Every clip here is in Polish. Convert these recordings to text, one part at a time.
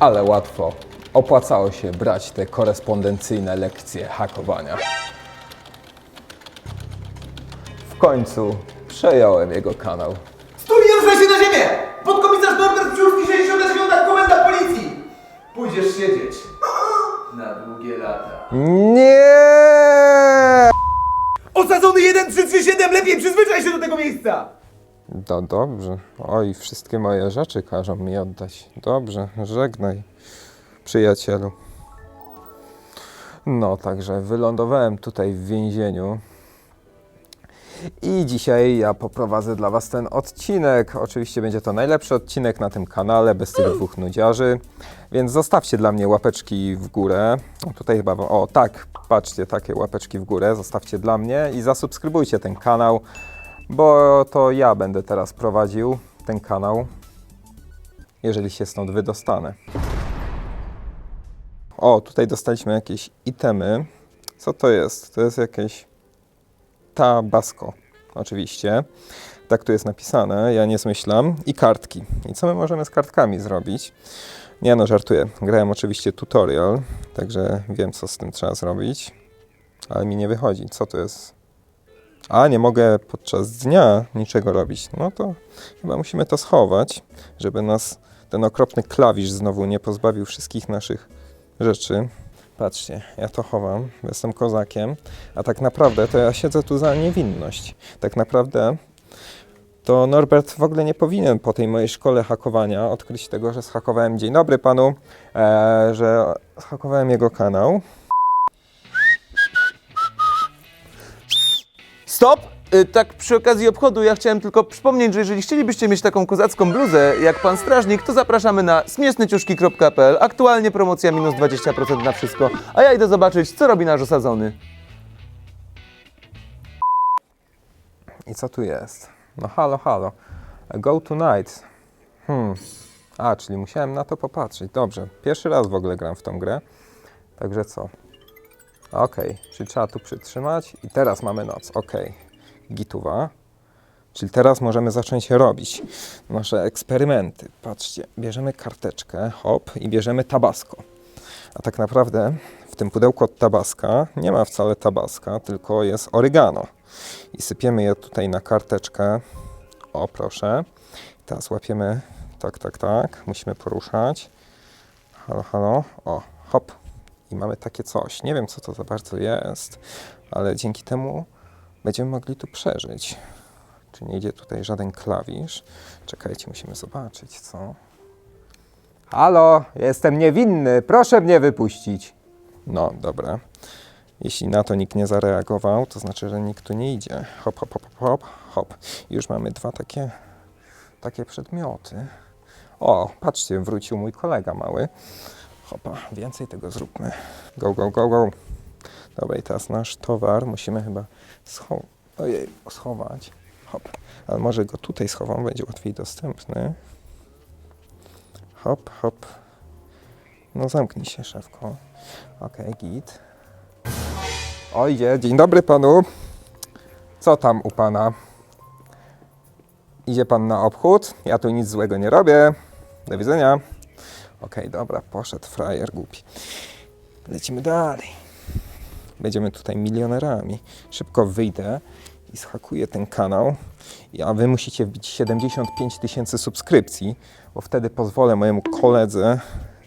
Ale łatwo. Opłacało się brać te korespondencyjne lekcje hakowania. W końcu przejąłem jego kanał. Stój, ruszaj się na ziemię! Podkomisarz Norbert Pciurski, 69. Komenda Policji! Pójdziesz siedzieć. Na długie lata. Nie! Osadzony 1337, lepiej przyzwyczaj się do tego miejsca! No dobrze. Oj, wszystkie moje rzeczy każą mi oddać. Dobrze, żegnaj, przyjacielu. No, także wylądowałem tutaj w więzieniu. I dzisiaj ja poprowadzę dla Was ten odcinek. Oczywiście będzie to najlepszy odcinek na tym kanale, bez tych dwóch nudziarzy. Więc zostawcie dla mnie łapeczki w górę. O, tutaj chyba, o tak, patrzcie, takie łapeczki w górę. Zostawcie dla mnie i zasubskrybujcie ten kanał, bo to ja będę teraz prowadził ten kanał, jeżeli się stąd wydostanę. O, tutaj dostaliśmy jakieś itemy. Co to jest? To jest jakieś Tabasco, oczywiście. Tak tu jest napisane, ja nie zmyślam. I kartki. I co my możemy z kartkami zrobić? Nie no, żartuję. Grałem oczywiście tutorial, także wiem, co z tym trzeba zrobić. Ale mi nie wychodzi. Co to jest? A, nie mogę podczas dnia niczego robić. No to chyba musimy to schować, żeby nas ten okropny klawisz znowu nie pozbawił wszystkich naszych rzeczy. Patrzcie, ja to chowam, jestem kozakiem, a tak naprawdę to ja siedzę tu za niewinność. Tak naprawdę to Norbert w ogóle nie powinien po tej mojej szkole hakowania odkryć tego, że zhakowałem dzień dobry panu, e, że zhakowałem jego kanał. Stop! Y, Tak przy okazji obchodu ja chciałem tylko przypomnieć, że jeżeli chcielibyście mieć taką kozacką bluzę jak pan strażnik, to zapraszamy na śmiesznyciuszki.pl. Aktualnie promocja minus 20% na wszystko, a ja idę zobaczyć, co robi nasz osadzony. I co tu jest? No halo, halo. Go tonight. Hmm. A, czyli musiałem na to popatrzeć. Dobrze. Pierwszy raz w ogóle gram w tą grę. Także co? Okej, czyli trzeba tu przytrzymać i teraz mamy noc. Okej. Gituwa. Czyli teraz możemy zacząć robić nasze eksperymenty. Patrzcie, bierzemy karteczkę, hop, i bierzemy tabasco. A tak naprawdę w tym pudełku od tabaska nie ma wcale tabaska, tylko jest oregano. I sypiemy je tutaj na karteczkę. O, proszę. Teraz łapiemy, tak, tak, tak. Musimy poruszać. Halo, halo. O, hop. I mamy takie coś. Nie wiem, co to za bardzo jest, ale dzięki temu będziemy mogli tu przeżyć. Czy nie idzie tutaj żaden klawisz? Czekajcie, musimy zobaczyć, co. Halo, jestem niewinny, proszę mnie wypuścić. No, dobra. Jeśli na to nikt nie zareagował, to znaczy, że nikt tu nie idzie. Hop, hop, hop, hop, hop, już mamy dwa takie, takie przedmioty. O, patrzcie, wrócił mój kolega mały. Hopa, więcej tego zróbmy. Go, go, go, go. Dobra, i teraz nasz towar musimy chyba scho- Ojej, schować. Hop. Ale może go tutaj schowam, będzie łatwiej dostępny. Hop, hop. No zamknij się, szefko. Okej, git. O, idzie. Dzień dobry panu. Co tam u pana? Idzie pan na obchód? Ja tu nic złego nie robię. Do widzenia. Okej, dobra, poszedł frajer głupi. Lecimy dalej. Będziemy tutaj milionerami. Szybko wyjdę i schakuję ten kanał. A wy musicie wbić 75 tysięcy subskrypcji, bo wtedy pozwolę mojemu koledze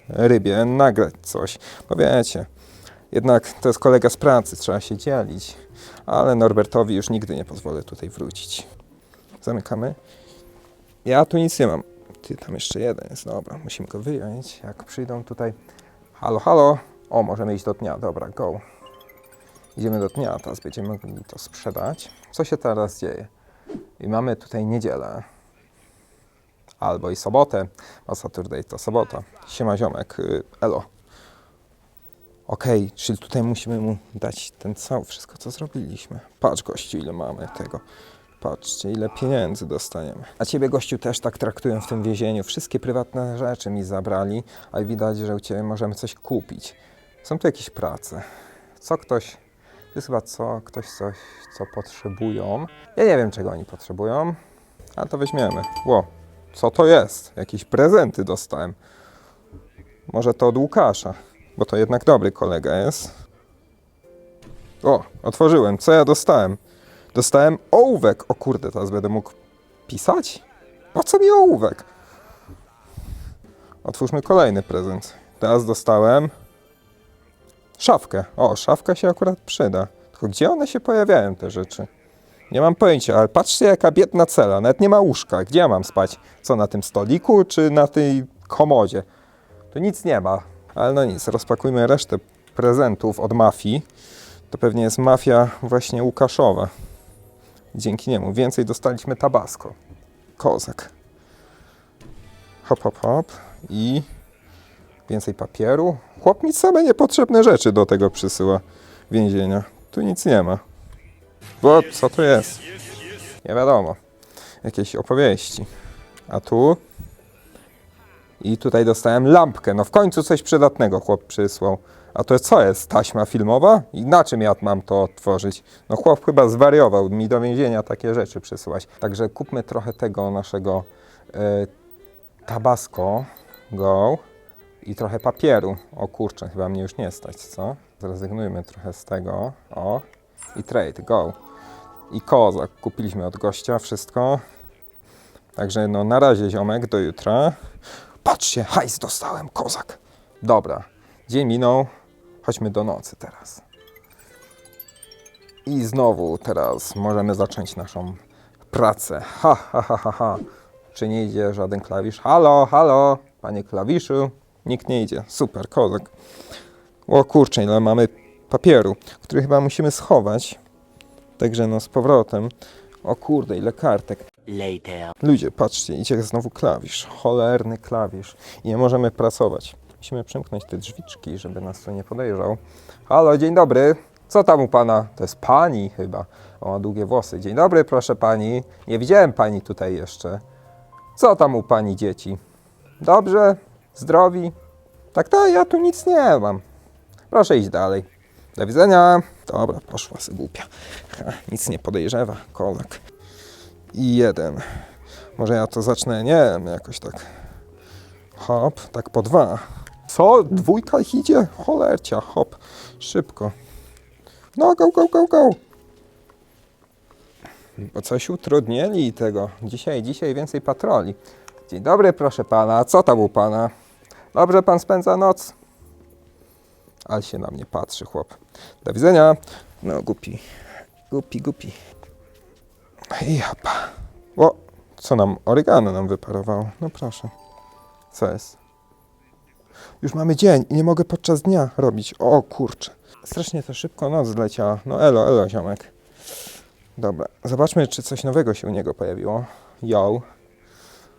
rybie nagrać coś. Bo wiecie, jednak to jest kolega z pracy, trzeba się dzielić. Ale Norbertowi już nigdy nie pozwolę tutaj wrócić. Zamykamy. Ja tu nic nie mam. Ty tam jeszcze jeden jest, dobra. Musimy go wyjąć. Jak przyjdą tutaj. Halo, halo. O, możemy iść do dnia. Dobra, go. Idziemy do dnia, teraz będziemy mogli to sprzedać. Co się teraz dzieje? I mamy tutaj niedzielę. Albo i sobotę. A Saturday to sobota. Siema ziomek. y, Elo. Okej, czyli tutaj musimy mu dać ten cały, wszystko co zrobiliśmy. Patrz gościu, ile mamy tego. Patrzcie, ile pieniędzy dostaniemy. A ciebie gościu też tak traktują w tym więzieniu. Wszystkie prywatne rzeczy mi zabrali, ale widać, że u ciebie możemy coś kupić. Są tu jakieś prace. Co ktoś, to jest chyba co, ktoś coś, co potrzebują. Ja nie wiem, czego oni potrzebują, ale to weźmiemy. Ło, co to jest? Jakieś prezenty dostałem. Może to od Łukasza, bo to jednak dobry kolega jest. O, otworzyłem. Co ja dostałem? Dostałem ołówek. O kurde, teraz będę mógł pisać? Po co mi ołówek? Otwórzmy kolejny prezent. Teraz dostałem szafkę. O, szafka się akurat przyda. Tylko gdzie one się pojawiają, te rzeczy? Nie mam pojęcia, ale patrzcie jaka biedna cela. Nawet nie ma łóżka. Gdzie ja mam spać? Co, na tym stoliku czy na tej komodzie? Tu nic nie ma. Ale no nic, rozpakujmy resztę prezentów od mafii. To pewnie jest mafia właśnie Łukaszowa. Dzięki niemu więcej dostaliśmy tabasco. Kozak. Hop, hop, hop. I więcej papieru. Chłop mi same niepotrzebne rzeczy do tego przysyła więzienia. Tu nic nie ma. Bo co to jest? Nie wiadomo. Jakieś opowieści. A tu? I tutaj dostałem lampkę. No w końcu coś przydatnego chłop przysłał. A to co jest? Taśma filmowa? I na czym ja mam to otworzyć? No chłop chyba zwariował. Mi do więzienia takie rzeczy przysyłać. Także kupmy trochę tego naszego e, Tabasco Go i trochę papieru. O kurczę, chyba mnie już nie stać, co? Zrezygnujmy trochę z tego. O. I trade, go. I kozak. Kupiliśmy od gościa wszystko. Także no na razie ziomek, do jutra. Patrzcie, hajs dostałem, kozak. Dobra, dzień minął. Chodźmy do nocy teraz. I znowu teraz możemy zacząć naszą pracę. Ha, ha, ha, ha, ha. Czy nie idzie żaden klawisz? Halo, halo, panie klawiszu. Nikt nie idzie. Super, kozak. O kurczę, ile mamy papieru, który chyba musimy schować. Także no z powrotem. O kurde, ile kartek. Later. Ludzie, patrzcie, idzie znowu klawisz. Cholerny klawisz. I nie możemy pracować. Musimy przymknąć te drzwiczki, żeby nas tu nie podejrzał. Halo, dzień dobry. Co tam u pana? To jest pani chyba. O, ma długie włosy. Dzień dobry, proszę pani. Nie widziałem pani tutaj jeszcze. Co tam u pani dzieci? Dobrze? Zdrowi? Tak, tak, ja tu nic nie mam. Proszę iść dalej. Do widzenia. Dobra, poszła sobie głupia. Ha, nic nie podejrzewa, kolek. I jeden. Może ja to zacznę, nie wiem, jakoś tak. Hop, tak po dwa. Co? Dwójka idzie? Cholercia, hop. Szybko. No, go, go, go, go. Bo coś utrudnili tego. Dzisiaj, dzisiaj więcej patroli. Dzień dobry, proszę pana. Co tam u pana? Dobrze pan spędza noc? Ale się na mnie patrzy, chłop. Do widzenia. No, głupi. Głupi, głupi. Japa. O, co nam? Oregano nam wyparowało. No proszę. Co jest? Już mamy dzień i nie mogę podczas dnia robić. O kurczę. Strasznie to szybko noc zleciała. No elo, elo, ziomek. Dobra, zobaczmy, czy coś nowego się u niego pojawiło. Yo,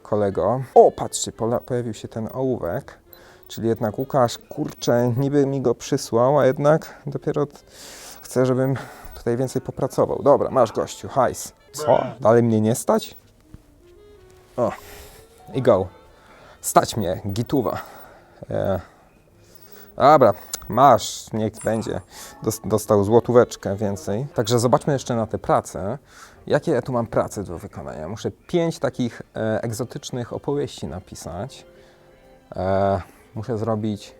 kolego. O, patrzcie, pojawił się ten ołówek. Czyli jednak Łukasz, kurczę, niby mi go przysłał, a jednak dopiero chce, żebym tutaj więcej popracował. Dobra, masz gościu, hajs. Co? Dalej mnie nie stać? O, i go. Stać mnie, gituwa. E, dobra, masz, niech będzie. Dos- Dostał złotóweczkę więcej. Także zobaczmy jeszcze na te prace. Jakie ja tu mam prace do wykonania? Muszę pięć takich e, egzotycznych opowieści napisać. E, muszę zrobić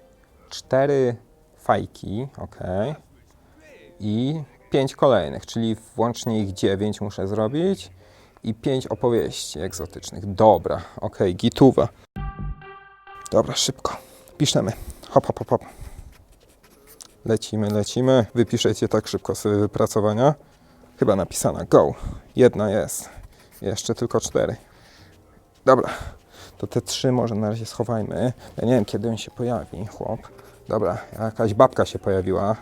cztery fajki, ok. I pięć kolejnych, czyli włącznie ich dziewięć muszę zrobić. I pięć opowieści egzotycznych. Dobra, ok, gituwa. Dobra, szybko. Piszemy. Hop, hop, hop, hop. Lecimy, lecimy. Wypiszecie tak szybko sobie wypracowania. Chyba napisana. Go. Jedna jest. Jeszcze tylko cztery. Dobra. To te trzy może na razie schowajmy. Ja nie wiem, kiedy on się pojawi, chłop. Dobra, jakaś babka się pojawiła.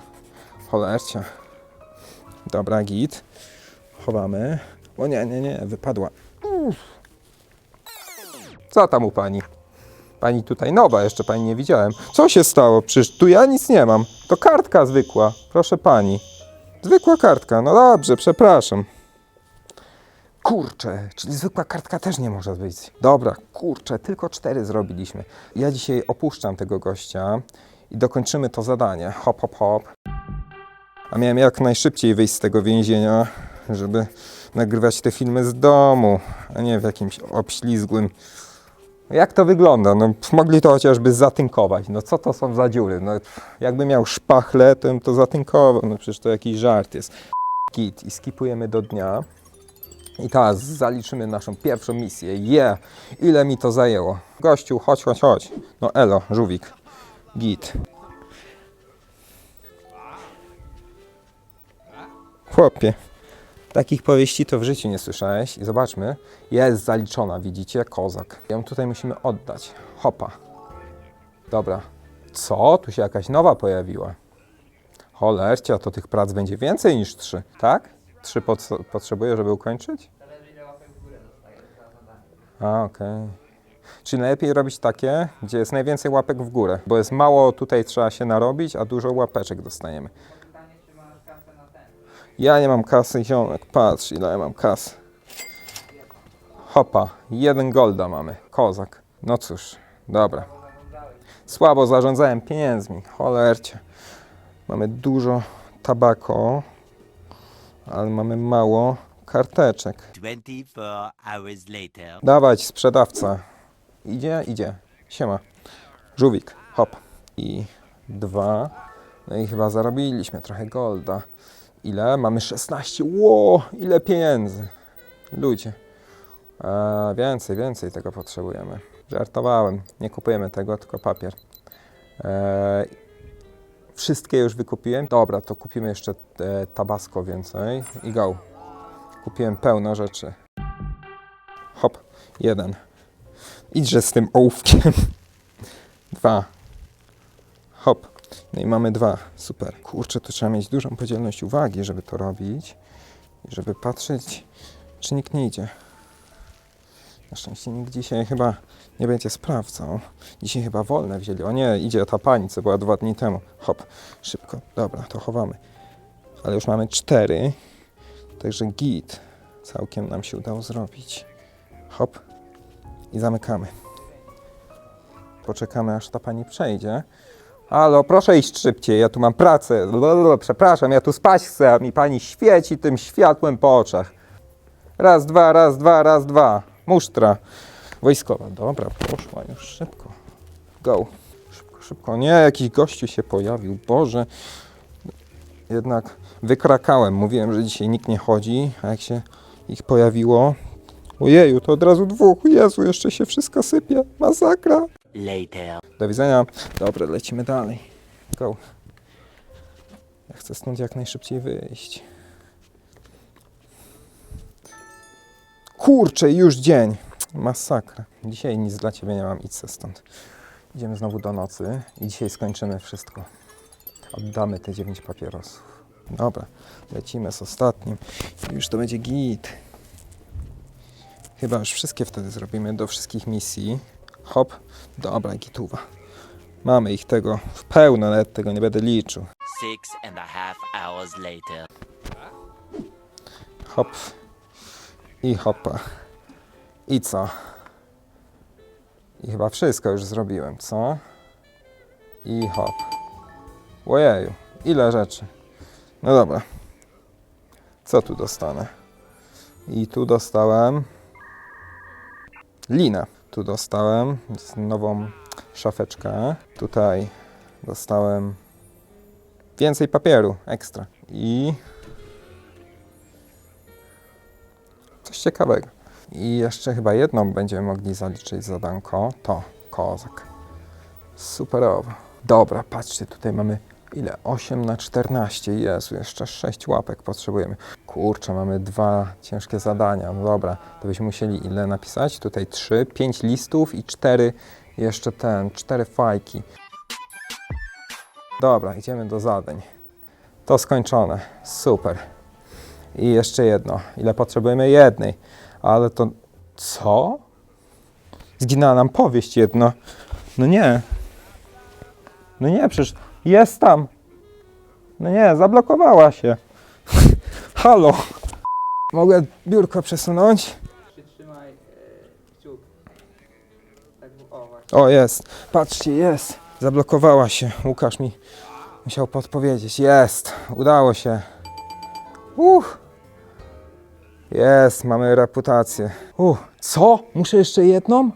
Cholercia. Dobra, git. Chowamy. O nie, nie, nie, wypadła. Uff. Co tam u pani? Pani tutaj nowa, jeszcze pani nie widziałem. Co się stało? Przecież tu ja nic nie mam. To kartka zwykła, proszę pani. Zwykła kartka, no dobrze, przepraszam. Kurczę, czyli zwykła kartka też nie może być. Dobra, kurczę, tylko cztery zrobiliśmy. Ja dzisiaj opuszczam tego gościa i dokończymy to zadanie. Hop, hop, hop. A miałem jak najszybciej wyjść z tego więzienia, żeby nagrywać te filmy z domu, a nie w jakimś obślizgłym Jak to wygląda? No, mogli to chociażby zatynkować. No co to są za dziury? No, jakby miał szpachlę, to bym to zatynkował. No przecież to jakiś żart jest. Git i skipujemy do dnia. I teraz zaliczymy naszą pierwszą misję. Je, yeah. ile mi to zajęło? Gościu, chodź, chodź, chodź. No elo, żółwik. Git. Chłopie, takich powieści to w życiu nie słyszałeś. I zobaczmy, jest zaliczona, widzicie? Kozak. Ją tutaj musimy oddać. Hopa. Dobra. Co? Tu się jakaś nowa pojawiła. Cholercia, to tych prac będzie więcej niż trzy, tak? Trzy pot potrzebuję, żeby ukończyć? A, okej. Czyli najlepiej robić takie, gdzie jest najwięcej łapek w górę, bo jest mało, tutaj trzeba się narobić, a dużo łapeczek dostaniemy. Ja nie mam kasy, ziomek, patrz ile ja mam kasy. Hopa, jeden golda mamy, kozak. No cóż, dobra. Słabo zarządzałem pieniędzmi, cholercie. Mamy dużo tabako, ale mamy mało karteczek. 24 hours later. Dawać, sprzedawca. Idzie, idzie. Siema. Żółwik, hop. I dwa. No i chyba zarobiliśmy trochę golda. Ile? Mamy 16. Ło, ile pieniędzy. Ludzie. Więcej, więcej tego potrzebujemy. Żartowałem. Nie kupujemy tego, tylko papier. E, wszystkie już wykupiłem. Dobra, to kupimy jeszcze e, tabasco więcej. I go. Kupiłem pełno rzeczy. Hop, jeden. Idźże z tym ołówkiem. Dwa. Hop. No i mamy dwa. Super. Kurczę, to trzeba mieć dużą podzielność uwagi, żeby to robić. I żeby patrzeć, czy nikt nie idzie. Na szczęście nikt dzisiaj chyba nie będzie sprawdzał. Dzisiaj chyba wolne wzięli. O nie, idzie ta pani, co była dwa dni temu. Hop, szybko. Dobra, to chowamy. Ale już mamy cztery. Także git. Całkiem nam się udało zrobić. Hop. I zamykamy. Poczekamy, aż ta pani przejdzie. Halo, proszę iść szybciej, ja tu mam pracę. Przepraszam, ja tu spać chcę, a mi pani świeci tym światłem po oczach. Raz, dwa, raz, dwa, raz, dwa. Musztra. Wojskowa. Dobra, poszła już szybko. Go. Szybko, szybko. Nie, jakiś gościu się pojawił. Boże. Jednak wykrakałem. Mówiłem, że dzisiaj nikt nie chodzi, a jak się ich pojawiło, Ojeju, to od razu dwóch. Jezu, jeszcze się wszystko sypie. Masakra. Later. Do widzenia. Dobra, lecimy dalej. Go. Ja chcę stąd jak najszybciej wyjść. Kurczę, już dzień. Masakra. Dzisiaj nic dla Ciebie nie mam, idź stąd. Idziemy znowu do nocy i dzisiaj skończymy wszystko. Oddamy te dziewięć papierosów. Dobra, lecimy z ostatnim. Już to będzie git. Chyba już wszystkie wtedy zrobimy do wszystkich misji. Hop, dobra, gituwa. Mamy ich tego w pełno, nawet tego nie będę liczył. Six and a half hours later. Hop i hopa. I co? I chyba wszystko już zrobiłem, co? I hop. Ojeju, ile rzeczy. No dobra. Co tu dostanę? I tu dostałem linę. Tu dostałem nową szafeczkę. Tutaj dostałem więcej papieru ekstra. I coś ciekawego. I jeszcze chyba jedną będziemy mogli zaliczyć zadanko. To kozak. Superowo. Dobra, patrzcie, tutaj mamy ile? 8 na 14. Jezu, jeszcze 6 łapek potrzebujemy. Kurczę, mamy dwa ciężkie zadania. No dobra, to byśmy musieli ile napisać? Tutaj 3, 5 listów i 4 jeszcze ten, 4 fajki. Dobra, idziemy do zadań. To skończone. Super. I jeszcze jedno. Ile potrzebujemy? Jednej. Ale to... Co? Zginęła nam powieść jedno. No nie. No nie, przecież jest tam. No nie, zablokowała się. Halo. Mogę biurko przesunąć? Przytrzymaj e, kciuk. Tak, o właśnie. O, jest. Patrzcie, jest. Zablokowała się. Łukasz mi musiał podpowiedzieć. Jest. Udało się. Uch. Jest, mamy reputację. Uch. Co? Muszę jeszcze jedną?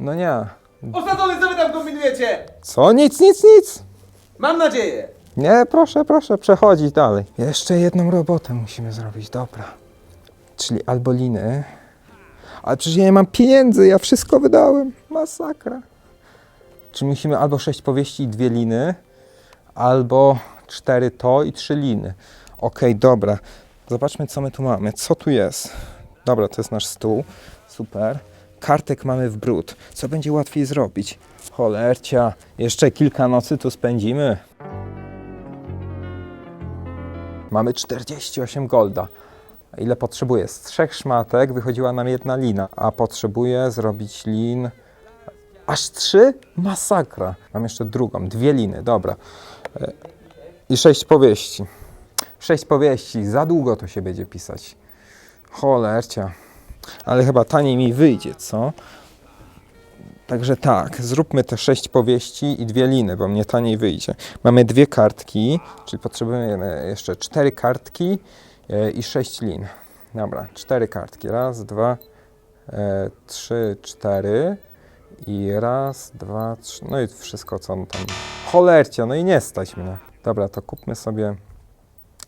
No nie. Osadzony, co wy tam kombinujecie? Co? Nic, nic, nic. Mam nadzieję. Nie, proszę, proszę, przechodzić dalej. Jeszcze jedną robotę musimy zrobić, dobra. Czyli albo liny. Ale przecież ja nie mam pieniędzy, ja wszystko wydałem. Masakra. Czy musimy albo sześć powieści i dwie liny, albo cztery to i trzy liny. Okej, dobra. Zobaczmy, co my tu mamy. Co tu jest? Dobra, to jest nasz stół. Super. Kartek mamy w brud. Co będzie łatwiej zrobić? Cholercia. Jeszcze kilka nocy tu spędzimy. Mamy 48 golda. Ile potrzebuję? Z trzech szmatek wychodziła nam jedna lina, a potrzebuję zrobić lin aż trzy? Masakra. Mam jeszcze drugą, dwie liny, dobra. E, I sześć powieści. Sześć powieści, za długo to się będzie pisać. Cholercia. Ale chyba taniej mi wyjdzie, co? Także tak, zróbmy te sześć powieści i dwie liny, bo mnie taniej wyjdzie. Mamy dwie kartki, czyli potrzebujemy jeszcze cztery kartki e, i sześć lin. Dobra, cztery kartki. Raz, dwa, e, trzy, cztery. I raz, dwa, trzy. No i wszystko, co on tam. Cholercia, no i nie stać mnie. Dobra, to kupmy sobie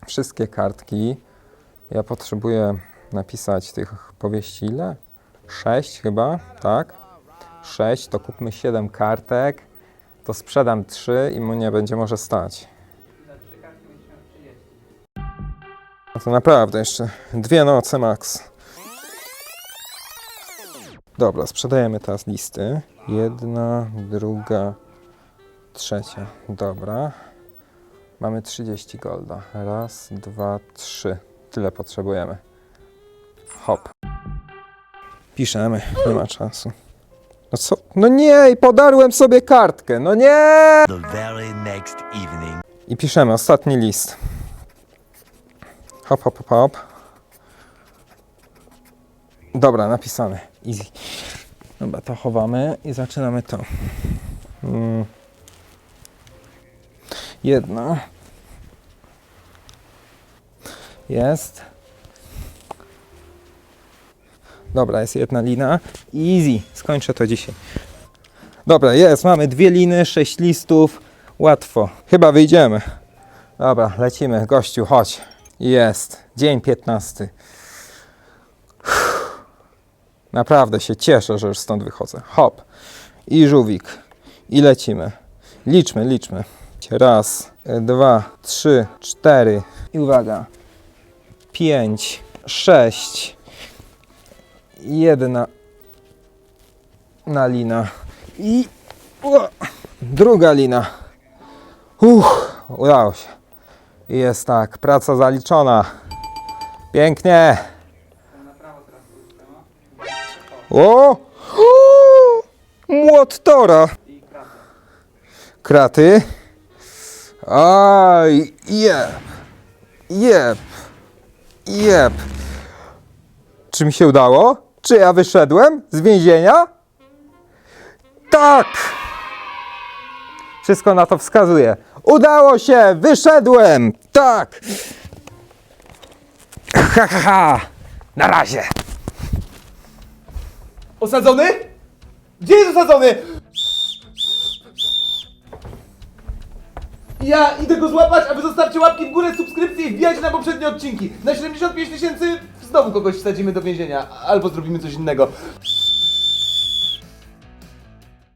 wszystkie kartki. Ja potrzebuję napisać tych powieści ile? Sześć chyba, tak? 6, to kupmy 7 kartek, to sprzedam 3 i mu nie będzie może stać. No to naprawdę jeszcze dwie noce max. Dobra, sprzedajemy teraz listy. Jedna, druga, trzecia. Dobra. Mamy 30 golda. Raz, dwa, trzy. Tyle potrzebujemy. Hop. Piszemy, nie ma czasu. No co? No nie, i podarłem sobie kartkę. No nie! The very next evening. I piszemy ostatni list. Hop, hop, hop, hop. Dobra, napisane. Easy. Dobra, to chowamy i zaczynamy to. Mm. Jedno. Jest. Dobra, jest jedna lina. Easy. Skończę to dzisiaj. Dobra, jest. Mamy dwie liny, sześć listów. Łatwo. Chyba wyjdziemy. Dobra, lecimy. Gościu, chodź. Jest. Dzień 15. Uff. Naprawdę się cieszę, że już stąd wychodzę. Hop. I żółwik. I lecimy. Liczmy, liczmy. Raz, dwa, trzy, cztery. I uwaga. Pięć, sześć. Jedna na lina. I o, druga lina. Uff, udało się. Jest tak, praca zaliczona. Pięknie. O! o! Młot Tora. Kraty. Aj, jeb. Jeb. Jeb. Czy mi się udało? Czy ja wyszedłem z więzienia? Tak! Wszystko na to wskazuje. Udało się! Wyszedłem! Tak! Ha, ha, ha! Na razie! Osadzony? Gdzie jest osadzony? Ja idę go złapać, a wy zostawcie łapki w górę, subskrypcje i wbijajcie na poprzednie odcinki. Na 75 tysięcy znowu kogoś wsadzimy do więzienia, albo zrobimy coś innego.